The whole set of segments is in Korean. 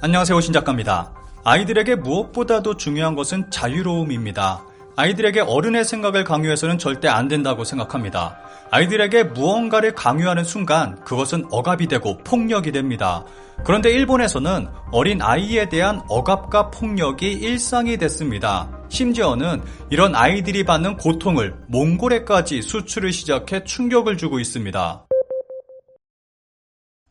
안녕하세요 신작가입니다. 아이들에게 무엇보다도 중요한 것은 자유로움입니다. 아이들에게 어른의 생각을 강요해서는 절대 안 된다고 생각합니다. 아이들에게 무언가를 강요하는 순간 그것은 억압이 되고 폭력이 됩니다. 그런데 일본에서는 어린 아이에 대한 억압과 폭력이 일상이 됐습니다. 심지어는 이런 아이들이 받는 고통을 몽골에까지 수출을 시작해 충격을 주고 있습니다.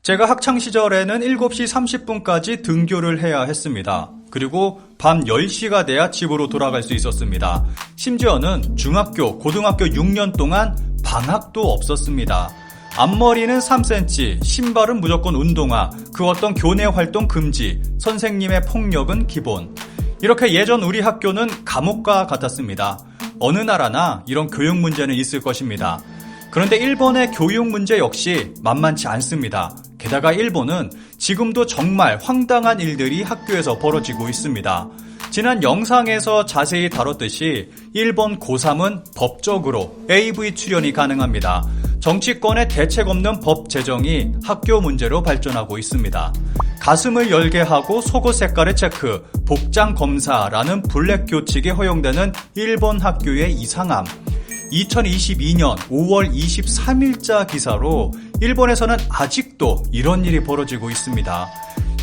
제가 학창 시절에는 7시 30분까지 등교를 해야 했습니다. 그리고 밤 10시가 돼야 집으로 돌아갈 수 있었습니다. 심지어는 중학교, 고등학교 6년 동안 방학도 없었습니다. 앞머리는 3cm, 신발은 무조건 운동화, 그 어떤 교내 활동 금지, 선생님의 폭력은 기본. 이렇게 예전 우리 학교는 감옥과 같았습니다. 어느 나라나 이런 교육 문제는 있을 것입니다. 그런데 일본의 교육 문제 역시 만만치 않습니다. 게다가 일본은 지금도 정말 황당한 일들이 학교에서 벌어지고 있습니다. 지난 영상에서 자세히 다뤘듯이 일본 고3은 법적으로 AV 출연이 가능합니다. 정치권의 대책 없는 법 제정이 학교 문제로 발전하고 있습니다. 가슴을 열게 하고 속옷 색깔의 체크, 복장 검사라는 블랙 교칙이 허용되는 일본 학교의 이상함. 2022년 5월 23일자 기사로 일본에서는 아직도 이런 일이 벌어지고 있습니다.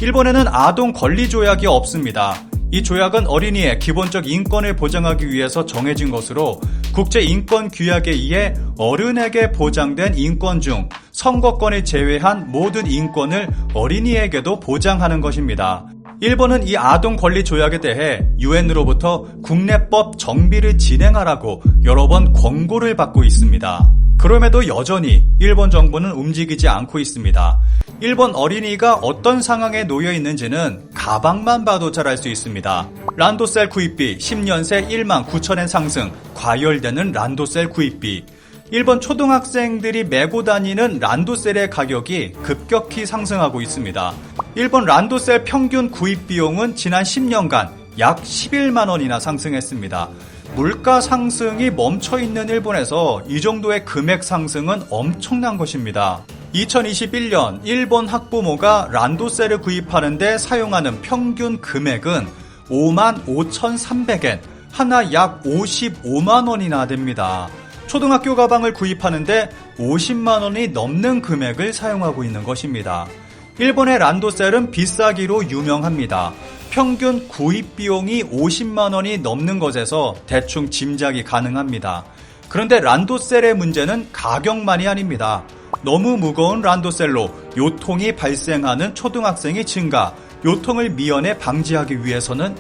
일본에는 아동 권리 조약이 없습니다. 이 조약은 어린이의 기본적 인권을 보장하기 위해서 정해진 것으로 국제 인권 규약에 의해 어른에게 보장된 인권 중 선거권을 제외한 모든 인권을 어린이에게도 보장하는 것입니다. 일본은 이 아동 권리 조약에 대해 유엔으로부터 국내법 정비를 진행하라고 여러 번 권고를 받고 있습니다. 그럼에도 여전히 일본 정부는 움직이지 않고 있습니다. 일본 어린이가 어떤 상황에 놓여 있는지는 가방만 봐도 잘 알 수 있습니다. 란도셀 구입비 10년 새 1만 9천엔 상승, 과열되는 란도셀 구입비. 일본 초등학생들이 메고 다니는 란도셀의 가격이 급격히 상승하고 있습니다. 일본 란도셀 평균 구입 비용은 지난 10년간 약 11만 원이나 상승했습니다. 물가 상승이 멈춰 있는 일본에서 이 정도의 금액 상승은 엄청난 것입니다. 2021년 일본 학부모가 란도셀을 구입하는데 사용하는 평균 금액은 5만 5,300엔, 하나 약 55만 원이나 됩니다. 초등학교 가방을 구입하는데 50만 원이 넘는 금액을 사용하고 있는 것입니다. 일본의 란도셀은 비싸기로 유명합니다. 평균 구입 비용이 50만 원이 넘는 것에서 대충 짐작이 가능합니다. 그런데 란도셀의 문제는 가격만이 아닙니다. 너무 무거운 란도셀로 요통이 발생하는 초등학생이 증가, 요통을 미연에 방지하기 위해서는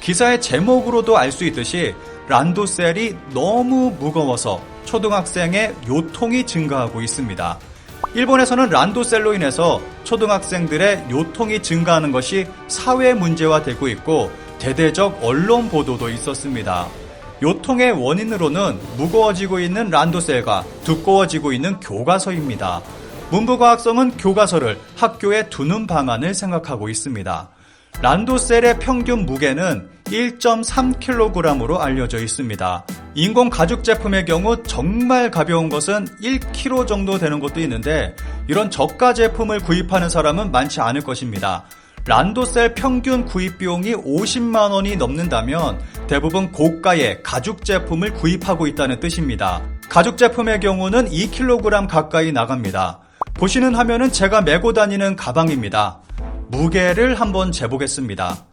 기사의 제목으로도 알 수 있듯이 란도셀이 너무 무거워서 초등학생의 요통이 증가하고 있습니다. 일본에서는 란도셀로 인해서 초등학생들의 요통이 증가하는 것이 사회 문제화 되고 있고 대대적 언론 보도도 있었습니다. 요통의 원인으로는 무거워지고 있는 란도셀과 두꺼워지고 있는 교과서입니다. 문부과학성은 교과서를 학교에 두는 방안을 생각하고 있습니다. 란도셀의 평균 무게는 1.3kg으로 알려져 있습니다. 인공 가죽 제품의 경우 정말 가벼운 것은 1kg 정도 되는 것도 있는데 이런 저가 제품을 구입하는 사람은 많지 않을 것입니다. 란도셀 평균 구입 비용이 50만 원이 넘는다면 대부분 고가의 가죽 제품을 구입하고 있다는 뜻입니다. 가죽 제품의 경우는 2kg 가까이 나갑니다. 보시는 화면은 제가 메고 다니는 가방입니다. 무게를 한번 재보겠습니다.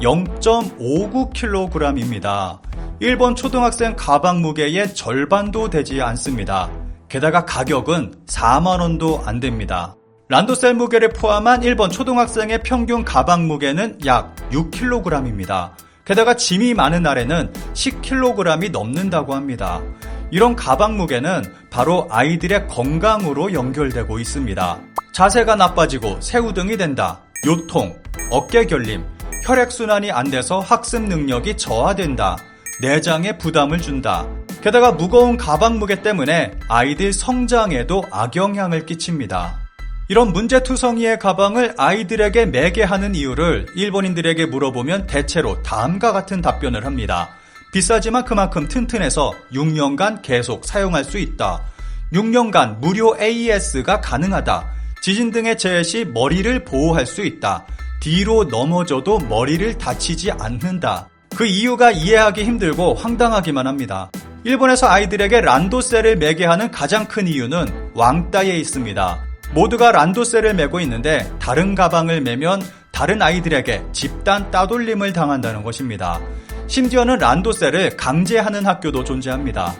0.59kg입니다. 일본 초등학생 가방 무게의 절반도 되지 않습니다. 게다가 가격은 4만원도 안 됩니다. 란도셀 무게를 포함한 일본 초등학생의 평균 가방 무게는 약 6kg입니다. 게다가 짐이 많은 날에는 10kg이 넘는다고 합니다. 이런 가방 무게는 바로 아이들의 건강으로 연결되고 있습니다. 자세가 나빠지고 새우등이 된다. 요통, 어깨 결림, 혈액순환이 안 돼서 학습 능력이 저하된다. 내장에 부담을 준다. 게다가 무거운 가방 무게 때문에 아이들 성장에도 악영향을 끼칩니다. 이런 문제투성이의 가방을 아이들에게 매게 하는 이유를 일본인들에게 물어보면 대체로 다음과 같은 답변을 합니다. 비싸지만 그만큼 튼튼해서 6년간 계속 사용할 수 있다. 6년간 무료 AES가 가능하다. 지진 등의 재해 시 머리를 보호할 수 있다. 뒤로 넘어져도 머리를 다치지 않는다. 그 이유가 이해하기 힘들고 황당하기만 합니다. 일본에서 아이들에게 란도셀을 매게 하는 가장 큰 이유는 왕따에 있습니다. 모두가 란도셀을 메고 있는데 다른 가방을 메면 다른 아이들에게 집단 따돌림을 당한다는 것입니다. 심지어는 란도셀을 강제하는 학교도 존재합니다.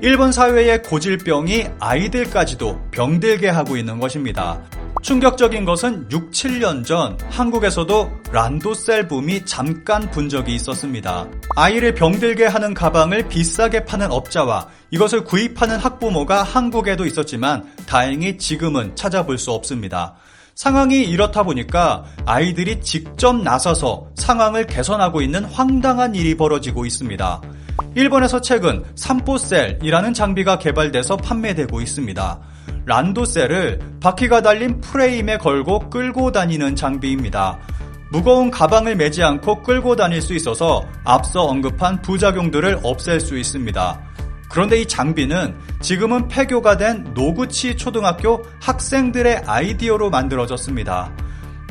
일본 사회의 고질병이 아이들까지도 병들게 하고 있는 것입니다. 충격적인 것은 6, 7년 전 한국에서도 란도셀 붐이 잠깐 분 적이 있었습니다. 아이를 병들게 하는 가방을 비싸게 파는 업자와 이것을 구입하는 학부모가 한국에도 있었지만 다행히 지금은 찾아볼 수 없습니다. 상황이 이렇다 보니까 아이들이 직접 나서서 상황을 개선하고 있는 황당한 일이 벌어지고 있습니다. 일본에서 최근 삼포셀이라는 장비가 개발돼서 판매되고 있습니다. 란도셀을 바퀴가 달린 프레임에 걸고 끌고 다니는 장비입니다. 무거운 가방을 메지 않고 끌고 다닐 수 있어서 앞서 언급한 부작용들을 없앨 수 있습니다. 그런데 이 장비는 지금은 폐교가 된 노구치 초등학교 학생들의 아이디어로 만들어졌습니다.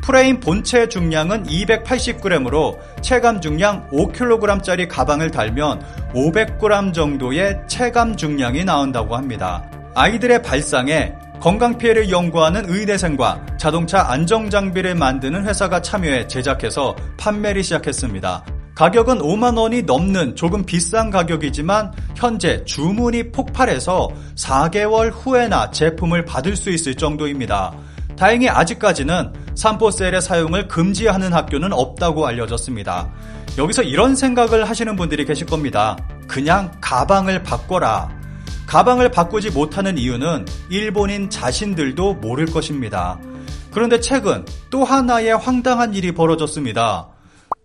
프레임 본체 중량은 280g으로 체감 중량 5kg짜리 가방을 달면 500g 정도의 체감 중량이 나온다고 합니다. 아이들의 발상에 건강 피해를 연구하는 의대생과 자동차 안정 장비를 만드는 회사가 참여해 제작해서 판매를 시작했습니다. 가격은 5만 원이 넘는 조금 비싼 가격이지만 현재 주문이 폭발해서 4개월 후에나 제품을 받을 수 있을 정도입니다. 다행히 아직까지는 삼포셀의 사용을 금지하는 학교는 없다고 알려졌습니다. 여기서 이런 생각을 하시는 분들이 계실 겁니다. 그냥 가방을 바꿔라. 가방을 바꾸지 못하는 이유는 일본인 자신들도 모를 것입니다. 그런데 최근 또 하나의 황당한 일이 벌어졌습니다.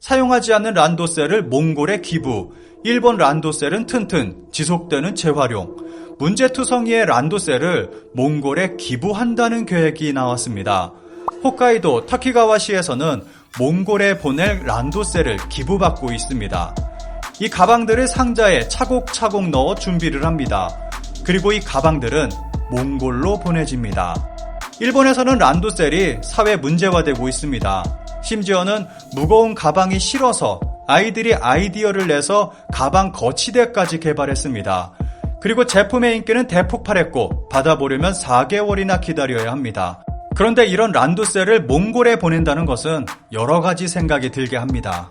사용하지 않는 란도셀을 몽골에 기부, 일본 란도셀은 튼튼, 지속되는 재활용, 문제투성이의 란도셀을 몽골에 기부한다는 계획이 나왔습니다. 홋카이도 타키가와시에서는 몽골에 보낼 란도셀을 기부받고 있습니다. 이 가방들을 상자에 차곡차곡 넣어 준비를 합니다. 그리고 이 가방들은 몽골로 보내집니다. 일본에서는 란도셀이 사회 문제화되고 있습니다. 심지어는 무거운 가방이 싫어서 아이들이 아이디어를 내서 가방 거치대까지 개발했습니다. 그리고 제품의 인기는 대폭발했고 받아보려면 4개월이나 기다려야 합니다. 그런데 이런 란도셀을 몽골에 보낸다는 것은 여러 가지 생각이 들게 합니다.